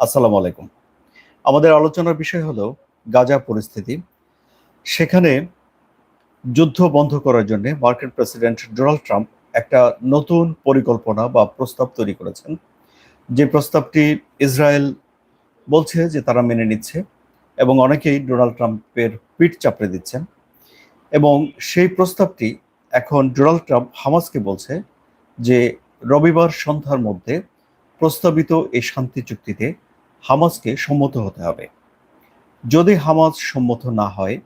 আসসালামু আলাইকুম। আমাদের আলোচনার বিষয় হলো গাজা পরিস্থিতি। সেখানে যুদ্ধ বন্ধ করার জন্য মার্কিন প্রেসিডেন্ট ডোনাল্ড ট্রাম্প একটা নতুন পরিকল্পনা বা প্রস্তাব তৈরি করেছেন। যে প্রস্তাবটি ইসরায়েল বলছে যে তারা মেনে নিচ্ছে এবং অনেকেই ডোনাল্ড ট্রাম্পের পিঠ চাপড়ে দিচ্ছেন এবং সেই প্রস্তাবটি এখন ডোনাল্ড ট্রাম্প হামাসকে বলছে যে রবিবার সন্ধ্যার মধ্যে প্রস্তাবিত এই শান্তি চুক্তিতে হামাসকে সম্মত হতে হবে। যদি হামাস সম্মত না হয়,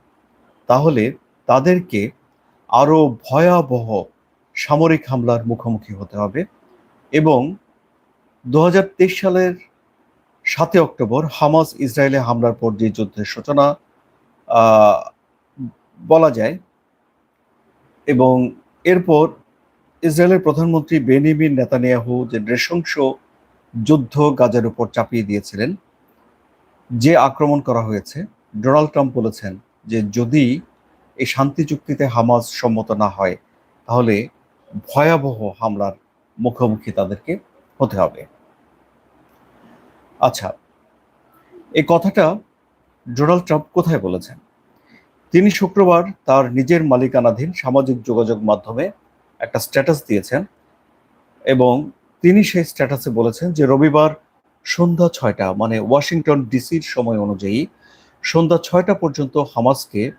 তাহলে তাদেরকে আরও ভয়াবহ সামরিক হামলার মুখোমুখি হতে হবে এবং দু হাজার তেইশ সালের সাতই অক্টোবর হামাস ইসরায়েলে হামলার পর যে যুদ্ধের সূচনা বলা যায় এবং এরপর ইসরায়েলের প্রধানমন্ত্রী বেনিমিন নেতানিয়াহু যে নৃশংস যুদ্ধ গাজার উপর চাপিয়ে দিয়েছিলেন। যে আক্রমণ করা হয়েছে, ডোনাল্ড ট্রাম্প বলেছেন যে যদি এই শান্তি চুক্তিতে হামাজ সম্মত না হয়, তাহলে ভয়াবহ হামলার মুখোমুখি তাদেরকে হতে হবে। আচ্ছা এই কথাটা ডোনাল্ড ট্রাম্প কোথায় বলেছেন? তিনি শুক্রবার তার নিজের মালিকানাধীন সামাজিক যোগাযোগ মাধ্যমে একটা স্ট্যাটাস দিয়েছেন এবং তিনি সেই স্ট্যাটাসে বলেছেন যে রবিবার সন্ধ্যা ছয়টা মানে ওয়াশিংটন ডিসির সময় অনুযায়ী সন্ধ্যা ছয়টা পর্যন্ত হামাসকে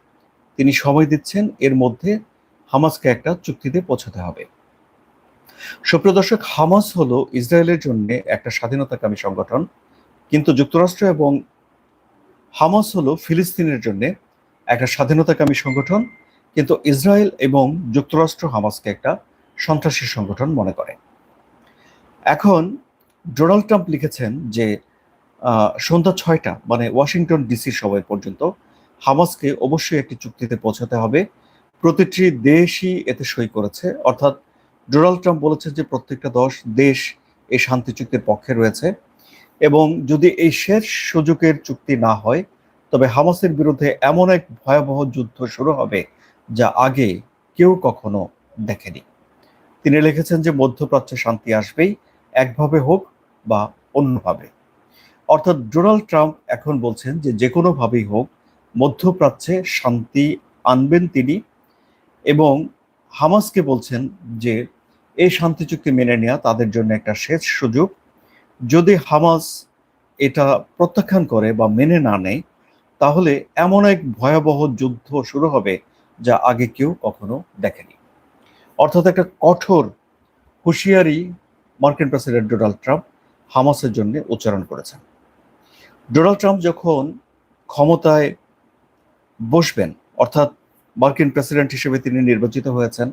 তিনি সময় দিচ্ছেন। এর মধ্যে হামাসকে একটা চুক্তিতে পৌঁছাতে হবে। সুপ্রিয় দর্শক, হামাস হলো ইসরায়েলের জন্য একটা স্বাধীনতাকামী সংগঠন। কিন্তু যুক্তরাষ্ট্র এবং হামাস হলো ফিলিস্তিনের জন্য একটা স্বাধীনতাকামী সংগঠন। কিন্তু ইসরায়েল এবং যুক্তরাষ্ট্র হামাসকে একটা সন্ত্রাসী সংগঠন মনে করে। এখন ডোনাল্ড ট্রাম্প লিখেছেন যে সন্ধ্যা ছয়টা মানে ওয়াশিংটন ডিসির সময় পর্যন্ত হামাসকে অবশ্যই একটি চুক্তিতে পৌঁছাতে হবে। প্রতিটি দেশই এতে সই করেছে। অর্থাৎ ডোনাল্ড ট্রাম্প বলেছে যে, প্রত্যেকটা দশ দেশ এই শান্তি চুক্তির পক্ষে রয়েছে এবং যদি এই শেষ সুযোগের চুক্তি না হয়, তবে হামাসের বিরুদ্ধে এমন এক ভয়াবহ যুদ্ধ শুরু হবে যা আগে কেউ কখনো দেখেনি। তিনি লিখেছেন যে, মধ্যপ্রাচ্যে শান্তি আসবেই। একভাবে হোক বা অন্যভাবে। অর্থাৎ ডোনাল্ড ট্রাম্প এখন বলছেন যে যে কোনোভাবেই হোক, মধ্যপ্রাচ্যে শান্তি আনবেন তিনি এবং হামাসকে বলছেন যে এই শান্তি চুক্তি মেনে নেওয়া তাদের জন্য একটা শেষ সুযোগ। যদি হামাস এটা প্রত্যাখ্যান করে বা মেনে না নেয়, তাহলে এমন এক ভয়াবহ যুদ্ধ শুরু হবে যা আগে কেউ কখনো দেখেনি। অর্থাৎ একটা কঠোর হুঁশিয়ারি মার্কিন প্রেসিডেন্ট ডোনাল্ড ট্রাম্প হামাসের জন্য উচ্চারণ করেছেন। ডোনাল্ড ট্রাম্প যখন ক্ষমতায় বসবেন, অর্থাৎ মার্কিন প্রেসিডেন্ট হিসেবে তিনি নির্বাচিত হয়েছেন,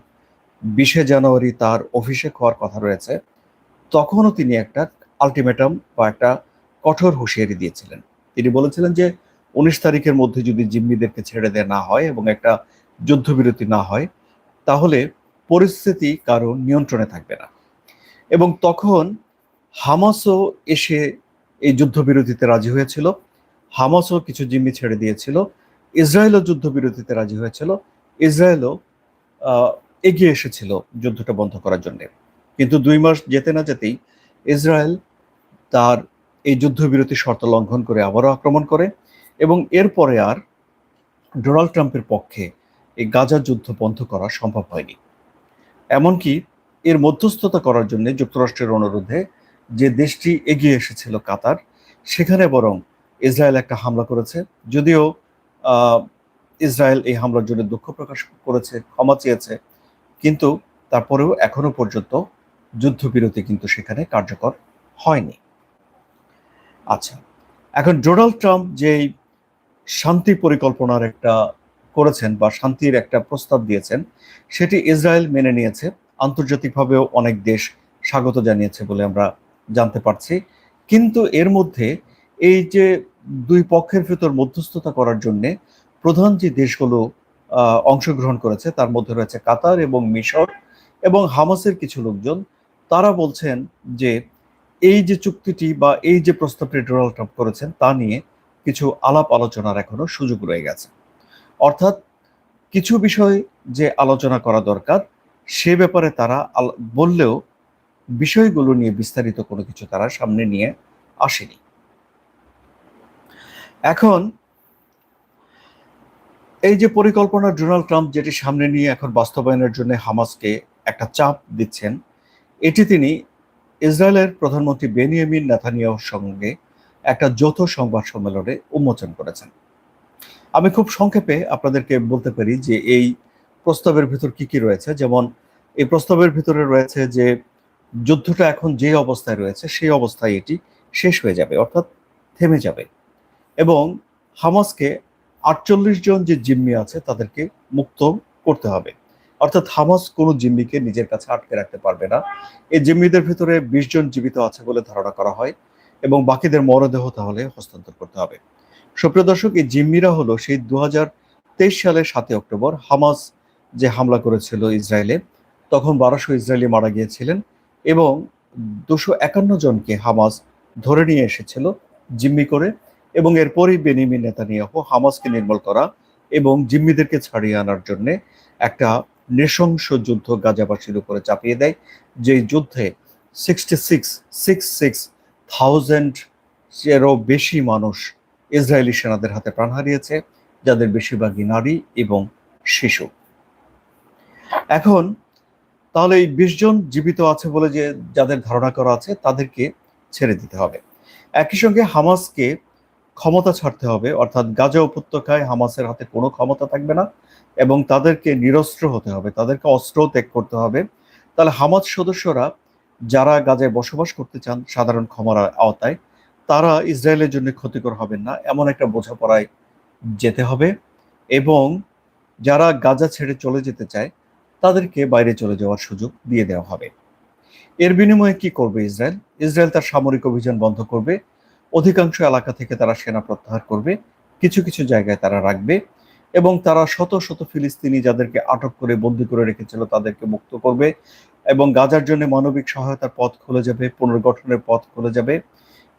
বিশে জানুয়ারি তার অভিষেক হওয়ার কথা রয়েছে, তখনও তিনি একটা আলটিমেটাম বা একটা কঠোর হুঁশিয়ারি দিয়েছিলেন। তিনি বলেছিলেন যে, উনিশ তারিখের মধ্যে যদি জিম্মিদেরকে ছেড়ে দেওয়া না হয় এবং একটা যুদ্ধবিরতি না হয়, তাহলে পরিস্থিতি কারও নিয়ন্ত্রণে থাকবে না। এবং তখন হামাসও এসে এই যুদ্ধবিরতিতে রাজি হয়েছিল। হামাসও কিছু জিম্মি ছেড়ে দিয়েছিল। ইসরায়েলও যুদ্ধবিরতিতে রাজি হয়েছিল। ইসরায়েলও এগিয়ে এসেছিল যুদ্ধটা বন্ধ করার জন্য। কিন্তু দুই মাস যেতে না যেতেই ইসরায়েল তার এই যুদ্ধবিরতি শর্ত লঙ্ঘন করে আবারও আক্রমণ করে এবং এরপরে আর ডোনাল্ড ট্রাম্পের পক্ষে এই গাজা যুদ্ধ বন্ধ করা সম্ভব হয়নি। এমনকি এর মধ্যস্থতা করার জন্য যুক্তরাষ্ট্রের অনুরোধে যে দেশটি এগিয়ে এসেছিল কাতার, সেখানে বরং ইসরায়েল একটা হামলা করেছে। যদিও ইসরায়েল এই হামলার জন্য দুঃখ প্রকাশ করেছে, ক্ষমা চেয়েছে, কিন্তু তারপরেও এখনও পর্যন্ত যুদ্ধবিরতি কিন্তু সেখানে কার্যকর হয়নি। আচ্ছা এখন ডোনাল্ড ট্রাম্প যেই শান্তি পরিকল্পনার একটা করেছেন বা শান্তির একটা প্রস্তাব দিয়েছেন, সেটি ইসরায়েল মেনে নিয়েছে। আন্তর্জাতিকভাবেও অনেক দেশ স্বাগত জানিয়েছে বলে আমরা জানতে পারছি। কিন্তু এর মধ্যে এই যে দুই পক্ষের ভেতর মধ্যস্থতা করার জন্য প্রধান যে দেশগুলো অংশগ্রহণ করেছে, তার মধ্যে রয়েছে কাতার এবং মিশর এবং হামাসের কিছু লোকজন। তারা বলছেন যে এই যে চুক্তিটি বা এই যে প্রস্তাবটি ডোনাল্ড ট্রাম্প করেছেন, তা নিয়ে কিছু আলাপ আলোচনার এখনও সুযোগ রয়ে গেছে। অর্থাৎ কিছু বিষয় যে আলোচনা করা দরকার সে ব্যাপারে তারা বললেও বিষয়গুলো নিয়ে বিস্তারিত কোনো কিছু তারা সামনে নিয়ে আসেনি। এখন এই যে পরিকল্পনা ডোনাল্ড ট্রাম্প যেটি সামনে নিয়ে এখন বাস্তবায়নের জন্য হামাসকে একটা চাপ দিচ্ছেন, এটি তিনি ইসরায়েলের প্রধানমন্ত্রী বেনিয়ামিন নেথানিয়াহুর সঙ্গে একটা যৌথ সংবাদ সম্মেলনে উন্মোচন করেছেন। আমি খুব সংক্ষেপে আপনাদেরকে বলতে পারি যে এই প্রস্তাবের ভিতর কি কি রয়েছে? যেমন, এই প্রস্তাবের ভিতরে রয়েছে যে, যুদ্ধটা এখন যে অবস্থায় রয়েছে, সেই অবস্থায় এটি শেষ হয়ে যাবে, অর্থাৎ থেমে যাবে। এবং হামাসকে আটচল্লিশ জন যে জিম্মি আছে, তাদেরকে মুক্ত করতে হবে। অর্থাৎ হামাস কোনো জিম্মিকে নিজের কাছে আটকে রাখতে পারবে না। এই জিম্মিদের ভিতরে বিশ জন জীবিত আছে বলে ধারণা করা হয় এবং বাকিদের মরদেহ তাহলে হস্তান্তর করতে হবে। সুপ্রিয় দর্শক, এই জিম্মিরা হলো সেই দু হাজার তেইশ সালের সাতই অক্টোবর হামাস যে হামলা করেছিল ইসরায়েলে, তখন বারোশো ইসরায়েলি মারা গিয়েছিলেন এবং দুশো একান্ন জনকে হামাস ধরে নিয়ে এসেছিল জিম্মি করে এবং এরপরই বেনিমি নেতানিয়াহু হামাসকে নির্মল করা এবং জিম্মিদেরকে ছাড়িয়ে আনার জন্য একটা নৃশংস যুদ্ধ গাজাবাসীর উপরে চাপিয়ে দেয়, যে যুদ্ধে sixty six six six thousand এরও বেশি মানুষ ইসরায়েলি সেনাদের হাতে প্রাণ হারিয়েছে, যাদের বেশিরভাগই নারী এবং শিশু। এখন তাহলে এই বিশ জন জীবিত আছে বলে যে যাদের ধারণা করা আছে, তাদেরকে ছেড়ে দিতে হবে। একই সঙ্গে হামাসকে ক্ষমতা ছাড়তে হবে, অর্থাৎ গাজা উপত্যকায় হামাসের হাতে কোনো ক্ষমতা থাকবে না এবং তাদেরকে নিরস্ত্র হতে হবে, তাদেরকে অস্ত্র ত্যাগ করতে হবে। তাহলে হামাস সদস্যরা যারা গাজায় বসবাস করতে চান, সাধারণ ক্ষমার আওতায়, তারা ইসরায়েলের জন্য ক্ষতিকর হবেন না, এমন একটা বোঝাপড়ায় যেতে হবে। এবং যারা গাজা ছেড়ে চলে যেতে চায় তাদেরকে বাইরে চলে যাওয়ার সুযোগ দিয়ে দেওয়া হবে। এর বিনিময়ে কি করবে ইসরায়েল? ইসরায়েল তার সামরিক অভিযান বন্ধ করবে। অধিকাংশ এলাকা থেকে তারা সেনা প্রত্যাহার করবে। কিছু কিছু জায়গায় তারা রাখবে এবং তারা শত শত ফিলিস্তিনি যাদেরকে আটক করে বন্দি করে রেখেছিল তাদেরকে মুক্ত করবে এবং গাজার জন্য মানবিক সহায়তার পথ খুলে যাবে, পুনর্গঠনের পথ খুলে যাবে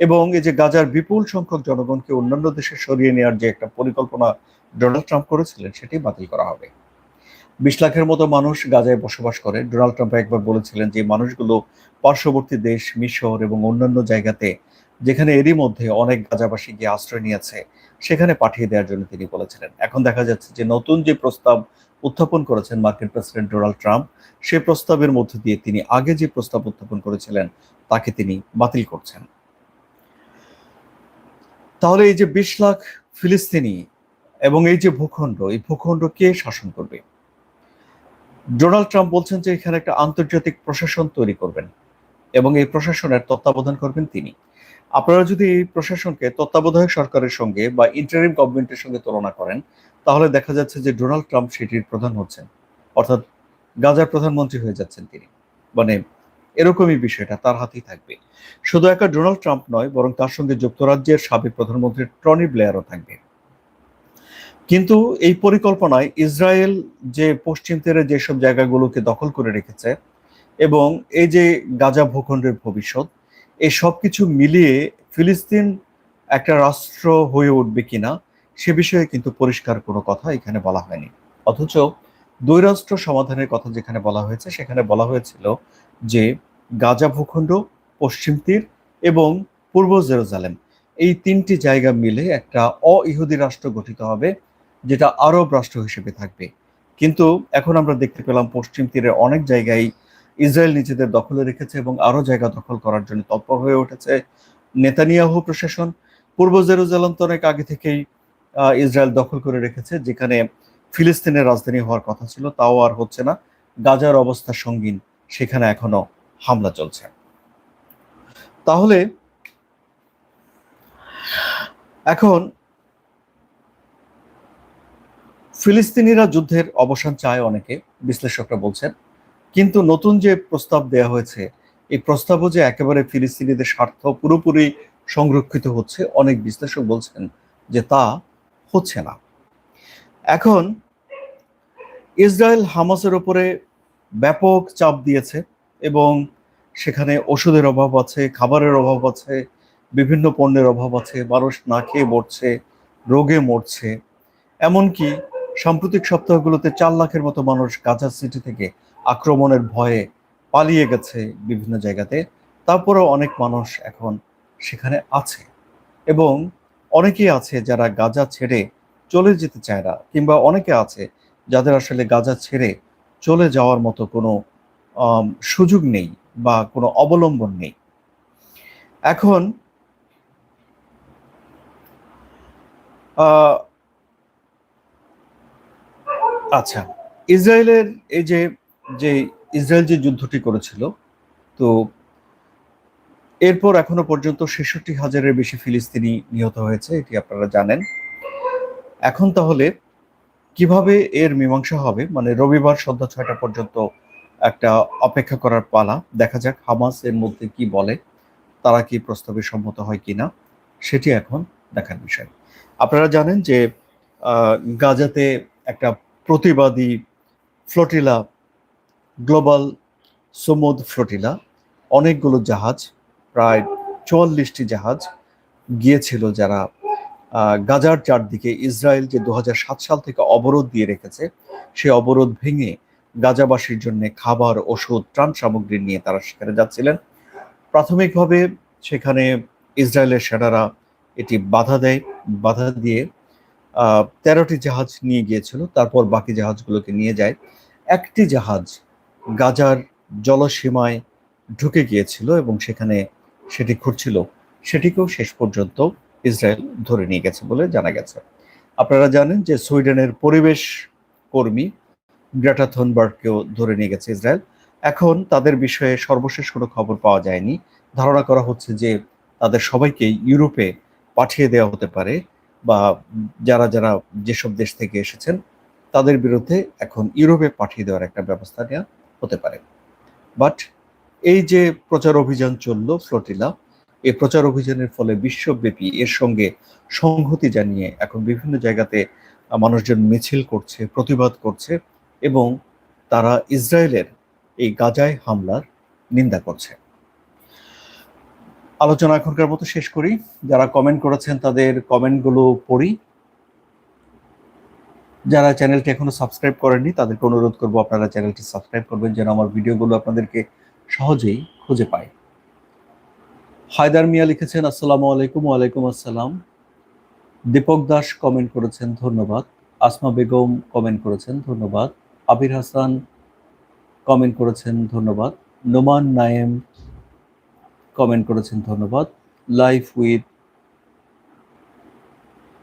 এবং এই যে গাজার বিপুল সংখ্যক জনগণকে অন্যান্য দেশে সরিয়ে নেওয়ার যে একটা পরিকল্পনা ডোনাল্ড ট্রাম্প করেছিলেন, সেটি বাতিল করা হবে। বিশ লাখের মতো মানুষ গাজায় বসবাস করে। ডোনাল্ড ট্রাম্প একবার বলেছিলেন যে, মানুষগুলো পার্শ্ববর্তী দেশ, মিশর এবং অন্যান্য জায়গাতে, যেখানে এরই মধ্যে অনেক গাজাবাসী গিয়ে আশ্রয় নিয়েছে, সেখানে পাঠিয়ে দেওয়ার জন্য তিনি বলেছিলেন। এখন দেখা যাচ্ছে যে, নতুন যে প্রস্তাব উত্থাপন করেছেন মার্কিন প্রেসিডেন্ট ডোনাল্ড ট্রাম্প, সে প্রস্তাবের মধ্যে দিয়ে তিনি আগে যে প্রস্তাব উত্থাপন করেছিলেন, তাকে তিনি বাতিল করছেন। তাহলে এই যে বিশ লাখ ফিলিস্তিনি এবং এই যে ভূখণ্ড, এই ভূখণ্ড কে শাসন করবে? ডোনাল্ড ট্রাম্প বলছেন যে এখানে একটা আন্তর্জাতিক প্রশাসন তৈরি করবেন এবং এই প্রশাসনের তত্ত্বাবধান করবেন তিনি। আপনারা যদি এই প্রশাসনকে তত্ত্বাবধায়ক সরকারের সঙ্গে বা ইন্টারিম গভর্নমেন্টের সঙ্গে তুলনা করেন, তাহলে দেখা যাচ্ছে যে ডোনাল্ড ট্রাম্প সেটির প্রধান হচ্ছেন। অর্থাৎ গাজার প্রধানমন্ত্রী হয়ে যাচ্ছেন তিনি। মানে এরকমই বিষয়টা তার হাতেই থাকবে। শুধু একা ডোনাল্ড ট্রাম্প নয়, বরং তার সঙ্গে যুক্তরাজ্যের সাবেক প্রধানমন্ত্রী টনি ব্লেয়ারও থাকবে। কিন্তু এই পরিকল্পনায় ইসরায়েল যে পশ্চিম তীরে যেসব জায়গাগুলোকে দখল করে রেখেছে এবং এই যে গাজা ভূখণ্ডের ভবিষ্যৎ, এই সব কিছু মিলিয়ে ফিলিস্তিন একটা রাষ্ট্র হয়ে উঠবে কিনা সে বিষয়ে কিন্তু পরিষ্কার কোনো কথা এখানে বলা হয়নি। অথচ দুই রাষ্ট্র সমাধানের কথা যেখানে বলা হয়েছে, সেখানে বলা হয়েছিল যে গাজা ভূখণ্ড, পশ্চিম তীর এবং পূর্ব জেরুজালেম, এই তিনটি জায়গা মিলে একটা অ ইহুদি রাষ্ট্র গঠিত হবে। যেটা আরব রাষ্ট্র হিসেবে থাকবে। কিন্তু এখন আমরা দেখতে পেলাম পশ্চিম তীরের অনেক জায়গায় ইসরায়েল নিজেদের দখলে রেখেছে এবং আরও জায়গা দখল করার জন্য তৎপর হয়ে উঠেছে নেতানিয়াহু প্রশাসন। পূর্ব জেরুজালেম তো অনেক আগে থেকেই ইসরায়েল দখল করে রেখেছে, যেখানে ফিলিস্তিনের রাজধানী হওয়ার কথা ছিল, তাও আর হচ্ছে না। গাজার অবস্থা সঙ্গীন, সেখানে এখনও হামলা চলছে। তাহলে এখন ফিলিস্তিনিরা যুদ্ধের অবসান চায় অনেকে, বিশ্লেষকরা বলছেন। কিন্তু নতুন যে প্রস্তাব দেয়া হয়েছে, এই প্রস্তাবও যে একেবারে ফিলিস্তিনিদের স্বার্থ পুরোপুরি সংরক্ষিত হচ্ছে, অনেক বিশ্লেষক বলছেন যে তা হচ্ছে না। এখন, ইসরায়েল হামাসের ওপরে ব্যাপক চাপ দিয়েছে এবং সেখানে ওষুধের অভাব আছে, খাবারের অভাব আছে, বিভিন্ন পণ্যের অভাব আছে, মানুষ না খেয়ে মরছে, রোগে মরছে। এমনকি সাম্প্রতিক সপ্তাহগুলোতে চার লাখের মতো মানুষ গাজা সিটি থেকে আক্রমণের ভয়ে পালিয়ে গেছে বিভিন্ন জায়গাতে। তারপরেও অনেক মানুষ এখন সেখানে আছে। এবং অনেকেই আছে যারা গাজা ছেড়ে চলে যেতে চায় না, কিংবা অনেকে আছে যাদের আসলে গাজা ছেড়ে চলে যাওয়ার মতো কোনো সুযোগ নেই বা কোনো অবলম্বন নেই। এখন আচ্ছা ইসরায়েলের এই যে যে ইসরায়েল যে যুদ্ধটি করেছিল, তো এরপর এখনও পর্যন্ত ছেষট্টি হাজারের বেশি ফিলিস্তিনি নিহত হয়েছে, এটি আপনারা জানেন। এখন তাহলে কীভাবে এর মীমাংসা হবে? মানে রবিবার সন্ধ্যা ছয়টা পর্যন্ত একটা অপেক্ষা করার পালা, দেখা যাক হামাস এর মধ্যে কি বলে, তারা কি প্রস্তাবে সম্মত হয় কিনা, সেটি এখন দেখার বিষয়। আপনারা জানেন যে গাজাতে একটা প্রতিবাদী ফ্লোটিলা, গ্লোবাল সমুদ ফ্লোটিলা, অনেকগুলো জাহাজ, প্রায় চুয়াল্লিশটি জাহাজ গিয়েছিল যারা গাজার চারদিকে ইসরায়েল যে দু হাজার সাত সাল থেকে অবরোধ দিয়ে রেখেছে। সেই অবরোধ ভেঙে গাজাবাসীর জন্য খাবার, ওষুধ, ত্রাণ সামগ্রী নিয়ে তারা সেখানে যাচ্ছিলেন। প্রাথমিকভাবে সেখানে ইসরায়েলের সেনারা এটি বাধা দেয়, বাধা দিয়ে তেরোটি জাহাজ নিয়ে গিয়েছিল, তারপর বাকি জাহাজগুলোকে নিয়ে যায়। একটি জাহাজ গাজার জলসীমায় ঢুকে গিয়েছিল এবং সেখানে সেটি ঘুরছিল সেটিকেও শেষ পর্যন্ত ইসরায়েল ধরে নিয়ে গেছে বলে জানা গেছে। আপনারা জানেন যে সুইডেনের পরিবেশ কর্মী গ্রেটা থনবার্গকেও ধরে নিয়ে গেছে ইসরায়েল। এখন তাদের বিষয়ে সর্বশেষ কোনো খবর পাওয়া যায়নি। ধারণা করা হচ্ছে যে তাদের সবাইকে ইউরোপে পাঠিয়ে দেওয়া হতে পারে। বা যারা যারা যেসব দেশ থেকে এসেছেন, তাদের বিরুদ্ধে এখন ইউরোপে পাঠিয়ে দেওয়ার একটা ব্যবস্থা নেওয়া হতে পারে। বাট এই যে প্রচার অভিযান চলল ফ্লোটিলা এই প্রচার অভিযানের ফলে বিশ্বব্যাপী এর সঙ্গে সংহতি জানিয়ে এখন বিভিন্ন জায়গাতে মানুষজন মিছিল করছে, প্রতিবাদ করছে এবং তারা ইসরায়েলের এই গাজায় হামলার নিন্দা করছে। আলোচনা এখনকার মতো শেষ করি। যারা কমেন্ট করেছেন তাদের কমেন্টগুলো পড়ি। যারা চ্যানেলটি এখনও সাবস্ক্রাইব করেননি, তাদেরকে অনুরোধ করব আপনারা চ্যানেলটি সাবস্ক্রাইব করবেন যেন আমার ভিডিওগুলো আপনাদেরকে সহজেই খুঁজে পায়। হায়দার মিয়া লিখেছেন, আসসালামু আলাইকুম, ওয়ালাইকুম আসসালাম। দীপক দাস কমেন্ট করেছেন, ধন্যবাদ। আসমা বেগম কমেন্ট করেছেন, ধন্যবাদ। আবির হাসান কমেন্ট করেছেন, ধন্যবাদ। নোমান নায়েম কমেন্ট করেছেন ধন্যবাদ। লাইফ উইথ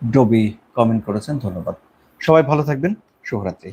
ডবি কমেন্ট করেছেন ধন্যবাদ। সবাই ভালো থাকবেন শুভরাত্রি।